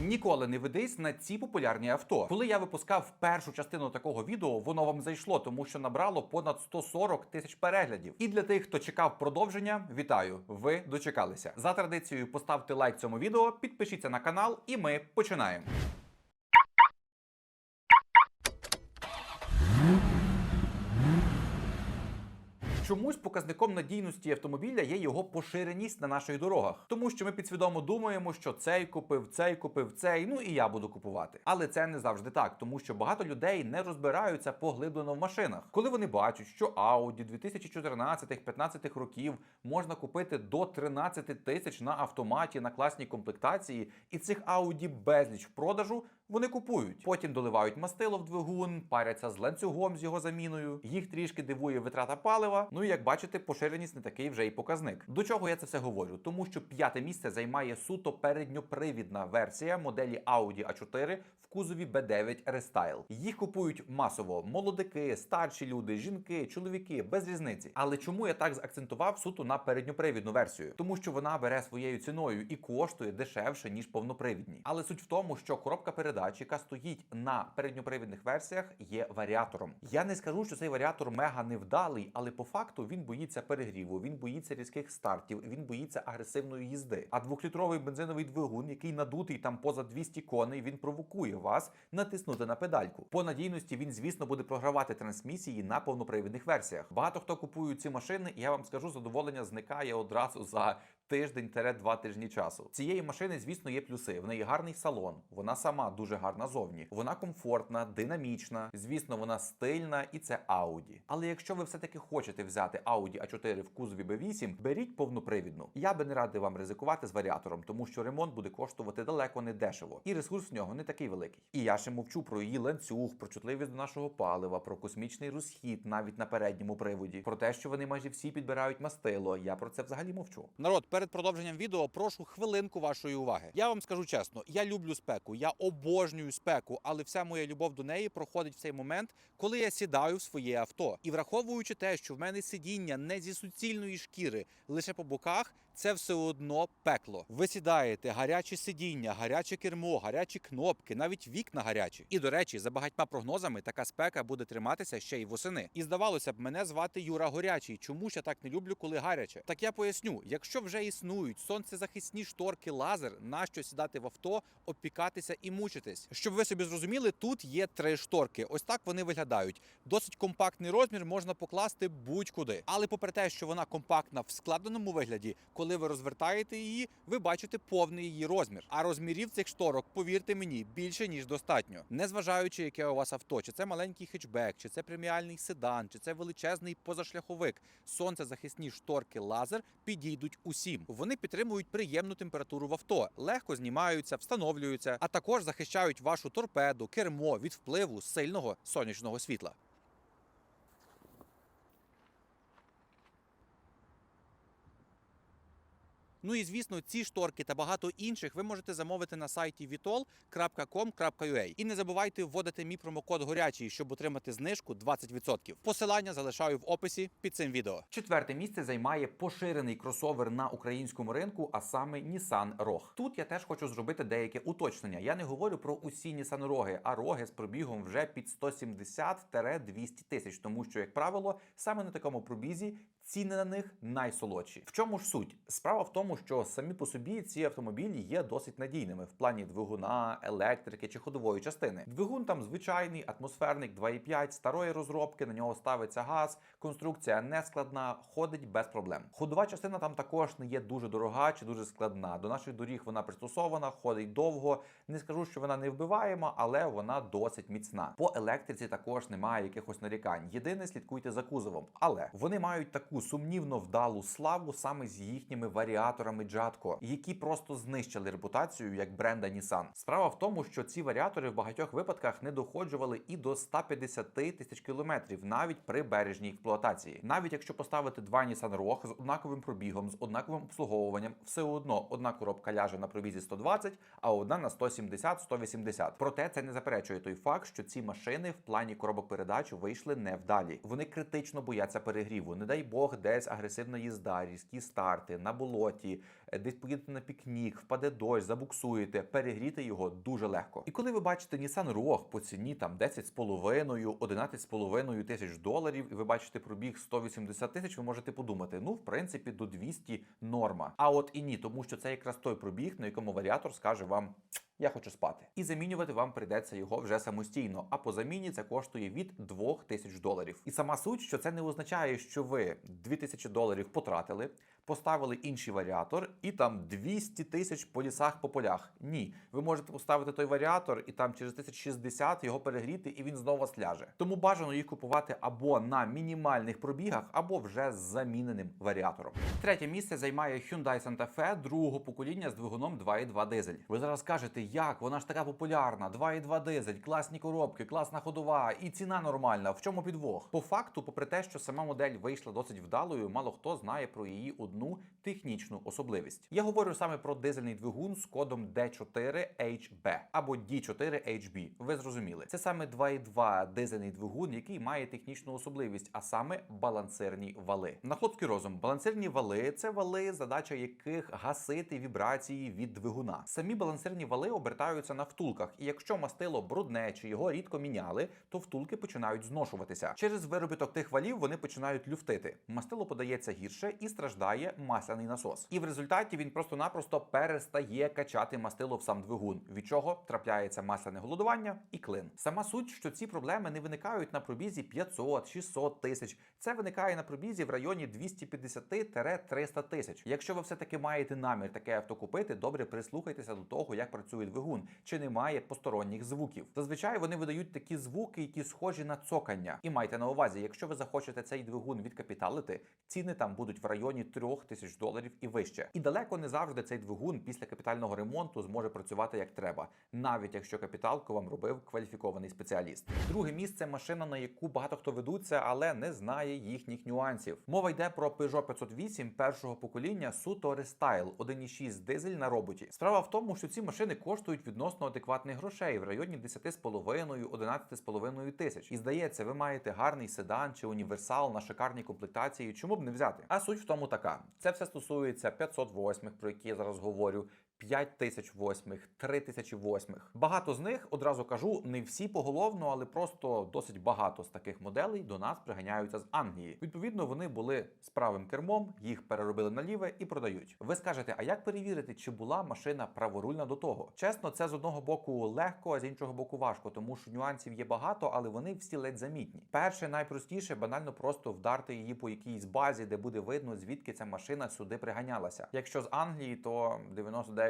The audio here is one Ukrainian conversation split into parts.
Ніколи не ведись на ці популярні авто. Коли я випускав першу частину такого відео, воно вам зайшло, тому що набрало понад 140 тисяч переглядів. І для тих, хто чекав продовження, вітаю! Ви дочекалися. За традицією поставте лайк цьому відео, підпишіться на канал, і ми починаємо. Чомусь показником надійності автомобіля є його поширеність на наших дорогах, тому що ми підсвідомо думаємо, що цей купив, цей купив, цей, ну і я буду купувати. Але це не завжди так, тому що багато людей не розбираються поглиблено в машинах. Коли вони бачать, що Audi 2014-15 років можна купити до 13 тисяч на автоматі на класній комплектації, і цих Audi безліч в продажу. Вони купують, потім доливають мастило в двигун, паряться з ланцюгом з його заміною. Їх трішки дивує витрата палива. Ну і як бачите, поширеність не такий вже й показник. До чого я це все говорю? Тому що п'яте місце займає суто передньопривідна версія моделі Audi A4 в кузові B9 Restyle. Їх купують масово молодики, старші люди, жінки, чоловіки без різниці. Але чому я так заакцентував суто на передньопривідну версію? Тому що вона бере своєю ціною і коштує дешевше ніж повнопривідні. Але суть в тому, що коробка передач, яка стоїть на передньопривідних версіях, є варіатором. Я не скажу, що цей варіатор мега невдалий, але по факту він боїться перегріву, він боїться різких стартів, він боїться агресивної їзди. А двохлітровий бензиновий двигун, який надутий там поза 200 коней, він провокує вас натиснути на педальку. По надійності він, звісно, буде програвати трансмісії на повнопривідних версіях. Багато хто купує ці машини, і я вам скажу, задоволення зникає одразу за тиждень-два тижні часу. Цієї машини, звісно, є плюси. В неї гарний салон, вона сама дуже гарна зовні. Вона комфортна, динамічна. Звісно, вона стильна і це Audi. Але якщо ви все-таки хочете взяти Audi A4 в кузові B8, беріть повнопривідну. Я би не радив вам ризикувати з варіатором, тому що ремонт буде коштувати далеко не дешево, і ресурс в нього не такий великий. І я ще мовчу про її ланцюг, про чутливість до нашого палива, про космічний розхід навіть на передньому приводі, про те, що вони майже всі підбирають мастило. Я про це взагалі мовчу. Народ, перед продовженням відео прошу хвилинку вашої уваги. Я вам скажу чесно, я люблю спеку, я обожнюю спеку, але вся моя любов до неї проходить в цей момент, коли я сідаю в своє авто. І враховуючи те, що в мене сидіння не зі суцільної шкіри, лише по боках. Це все одно пекло. Ви сідаєте, гаряче сидіння, гаряче кермо, гарячі кнопки, навіть вікна гарячі. І до речі, за багатьма прогнозами така спека буде триматися ще й восени. І здавалося б, мене звати Юра Горячий. Чому ж я так не люблю, коли гаряче? Так я поясню: якщо вже існують сонцезахисні шторки лазер, нащо сідати в авто, опікатися і мучитись? Щоб ви собі зрозуміли, тут є три шторки. Ось так вони виглядають. Досить компактний розмір можна покласти будь-куди. Але попри те, що вона компактна в складеному вигляді, коли ви розвертаєте її, ви бачите повний її розмір. А розмірів цих шторок, повірте мені, більше ніж достатньо. Незважаючи, яке у вас авто, чи це маленький хетчбек, чи це преміальний седан, чи це величезний позашляховик. Сонцезахисні шторки лазер підійдуть усім. Вони підтримують приємну температуру в авто, легко знімаються, встановлюються, а також захищають вашу торпеду, кермо від впливу сильного сонячного світла. Ну і звісно, ці шторки та багато інших ви можете замовити на сайті vitol.com.ua. І не забувайте вводити мій промокод горячий, щоб отримати знижку 20%. Посилання залишаю в описі під цим відео. Четверте місце займає поширений кросовер на українському ринку, а саме Nissan Rogue. Тут я теж хочу зробити деяке уточнення. Я не говорю про усі Nissan Rogue, а роги з пробігом вже під 170-200 тисяч, тому що, як правило, саме на такому пробізі ціни на них найсолодші. В чому ж суть? Справа в тому, що самі по собі ці автомобілі є досить надійними в плані двигуна, електрики чи ходової частини. Двигун там звичайний, атмосферник 2,5, старої розробки, на нього ставиться газ, конструкція не складна, ходить без проблем. Ходова частина там також не є дуже дорога чи дуже складна. До наших доріг вона пристосована, ходить довго. Не скажу, що вона не вбиваєма, але вона досить міцна. По електриці також немає якихось нарікань. Єдине, слідкуйте за кузовом. Але вони мають таку сумнівно вдалу славу саме з їхніми варіаторами Jatco, які просто знищили репутацію як бренда Nissan. Справа в тому, що ці варіатори в багатьох випадках не доходжували і до 150 тисяч кілометрів, навіть при бережній експлуатації. Навіть якщо поставити два Nissan Rogue з однаковим пробігом, з однаковим обслуговуванням, все одно одна коробка ляже на пробізі 120, а одна на 170-180. Проте це не заперечує той факт, що ці машини в плані коробок передач вийшли невдалі. Вони критично бояться перегріву. Не дай Бог дорогах десь агресивна їзда, різкі старти на болоті, е, десь поїдете на пікнік, впаде дощ, забуксуєте, перегріти його дуже легко. І коли ви бачите Nissan Rogue по ціні там 10,5, 11,5 тисяч доларів, і ви бачите пробіг 180 тисяч, ви можете подумати, ну в принципі до 200 норма. А от і ні, тому що це якраз той пробіг, на якому варіатор скаже вам. Я хочу спати. І замінювати вам прийдеться його вже самостійно. А по заміні це коштує від 2000 доларів. І сама суть, що це не означає, що ви 2000 доларів потратили, поставили інший варіатор, і там 200 тисяч по лісах по полях. Ні, ви можете поставити той варіатор, і там через 1060 його перегріти, і він знову вас ляже. Тому бажано їх купувати або на мінімальних пробігах, або вже з заміненим варіатором. Третє місце займає Hyundai Santa Fe другого покоління з двигуном 2.2 дизель. Ви зараз кажете, як вона ж така популярна, 2.2 дизель, класні коробки, класна ходова і ціна нормальна. В чому підвох? По факту, попри те, що сама модель вийшла досить вдалою, мало хто знає про її одну технічну особливість. Я говорю саме про дизельний двигун з кодом D4HB або D4HB. Ви зрозуміли, це саме 2.2 дизельний двигун, який має технічну особливість, а саме балансирні вали. На хлопський розум, балансирні вали це вали, задача яких гасити вібрації від двигуна. Самі балансирні вали обертаються на втулках, і якщо мастило брудне чи його рідко міняли, то втулки починають зношуватися. Через виробіток тих валів вони починають люфтити. Мастило подається гірше і страждає масляний насос. І в результаті він просто-напросто перестає качати мастило в сам двигун, від чого трапляється масляне голодування і клин. Сама суть, що ці проблеми не виникають на пробізі 500-600 тисяч. Це виникає на пробізі в районі 250-300 тисяч. Якщо ви все таки маєте намір таке авто купити, добре прислухайтеся до того, як працює двигун, чи немає посторонніх звуків. Зазвичай вони видають такі звуки, які схожі на цокання. І майте на увазі, якщо ви захочете цей двигун відкапіталити, ціни там будуть в районі 3 тисяч доларів і вище. І далеко не завжди цей двигун після капітального ремонту зможе працювати як треба, навіть якщо капіталку вам робив кваліфікований спеціаліст. Друге місце машина, на яку багато хто ведуться, але не знає їхніх нюансів. Мова йде про Peugeot 508 першого покоління суто рестайл 1.6 дизель на роботі. Справа в тому, що ці машини коштують відносно адекватних грошей в районі 10,5-11,5 тисяч. І здається, ви маєте гарний седан чи універсал на шикарній комплектації. Чому б не взяти? А суть в тому така: це все стосується 508, про які я зараз говорю. 5008, 3008. Багато з них одразу кажу, не всі поголовно, але просто досить багато з таких моделей до нас приганяються з Англії. Відповідно, вони були з правим кермом, їх переробили на ліве і продають. Ви скажете, а як перевірити, чи була машина праворульна до того? Чесно, це з одного боку легко, а з іншого боку важко, тому що нюансів є багато, але вони всі ледь замітні. Перше, найпростіше, банально просто вдарти її по якійсь базі, де буде видно, звідки ця машина сюди приганялася. Якщо з Англії, то 99%,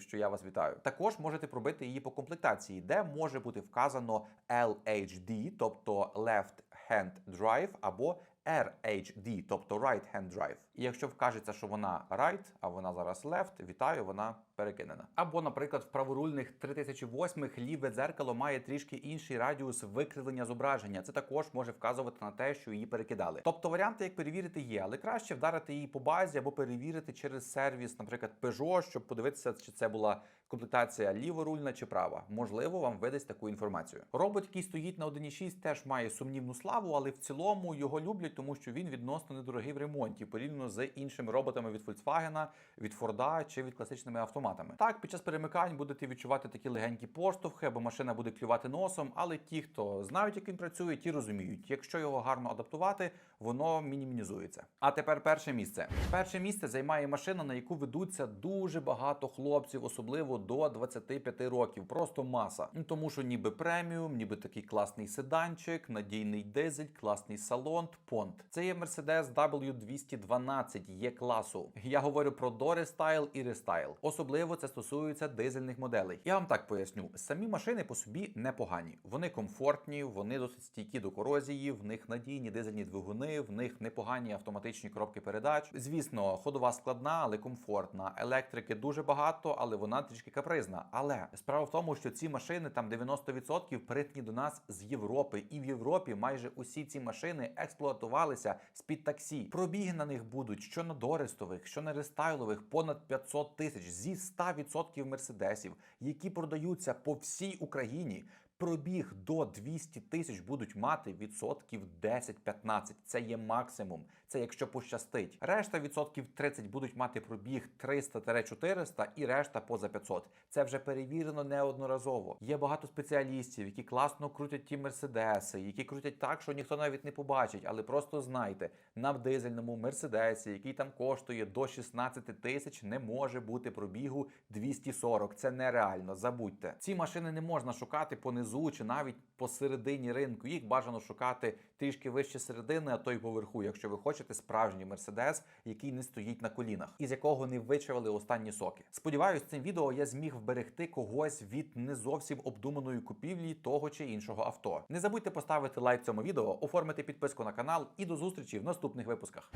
що я вас вітаю. Також можете пробити її по комплектації, де може бути вказано LHD, тобто Left Hand Drive, або RHD, тобто Right Hand Drive. І якщо вкажеться, що вона right, а вона зараз left, вітаю, вона перекинена. Або, наприклад, в праворульних 3008 ліве дзеркало має трішки інший радіус викривлення зображення. Це також може вказувати на те, що її перекидали. Тобто варіанти, як перевірити, є, але краще вдарити її по базі або перевірити через сервіс, наприклад, Peugeot, щоб подивитися, чи це була комплектація ліворульна чи права. Можливо, вам видасть таку інформацію. Робот, який стоїть на 1.6, теж має сумнівну славу, але в цілому його люблять, тому що він відносно недорогий в ремонті, порівняно з іншими роботами від Volkswagen, від Ford чи від класичними автоматами. Так, під час перемикань будете відчувати такі легенькі поштовхи, або машина буде клювати носом, але ті, хто знають, як він працює, ті розуміють. Якщо його гарно адаптувати, воно мінімізується. А тепер перше місце. Перше місце займає машина, на яку ведуться дуже багато хлопців, особливо до 25 років. Просто маса. Ну тому що ніби преміум, ніби такий класний седанчик, надійний дизель, класний салон, понт. Це є Mercedes W212 є класу. Я говорю про дорестайл і рестайл. Особливо це стосується дизельних моделей. Я вам так поясню: самі машини по собі непогані. Вони комфортні, вони досить стійкі до корозії, в них надійні дизельні двигуни, в них непогані автоматичні коробки передач. Звісно, ходова складна, але комфортна. Електрики дуже багато, але вона трішки капризна. Але справа в тому, що ці машини там 90% притні до нас з Європи, і в Європі майже усі ці машини експлуатувалися з під таксі. Пробіги на них будуть що на дорестових, що на рестайлових понад 500 тисяч зі 100% мерседесів, які продаються по всій Україні. Пробіг до 200 тисяч будуть мати відсотків 10-15. Це є максимум. Це якщо пощастить. Решта відсотків 30 будуть мати пробіг 300-400 і решта поза 500. Це вже перевірено неодноразово. Є багато спеціалістів, які класно крутять ті мерседеси, які крутять так, що ніхто навіть не побачить. Але просто знайте, на дизельному мерседесі, який там коштує до 16 тисяч, не може бути пробігу 240. Це нереально. Забудьте. Ці машини не можна шукати понизу чи навіть посередині ринку. Їх бажано шукати трішки вище середини, а то й поверху, якщо ви хочете справжній мерседес, який не стоїть на колінах, і з якого не вичавили останні соки. Сподіваюсь, цим відео я зміг вберегти когось від не зовсім обдуманої купівлі того чи іншого авто. Не забудьте поставити лайк цьому відео, оформити підписку на канал і до зустрічі в наступних випусках.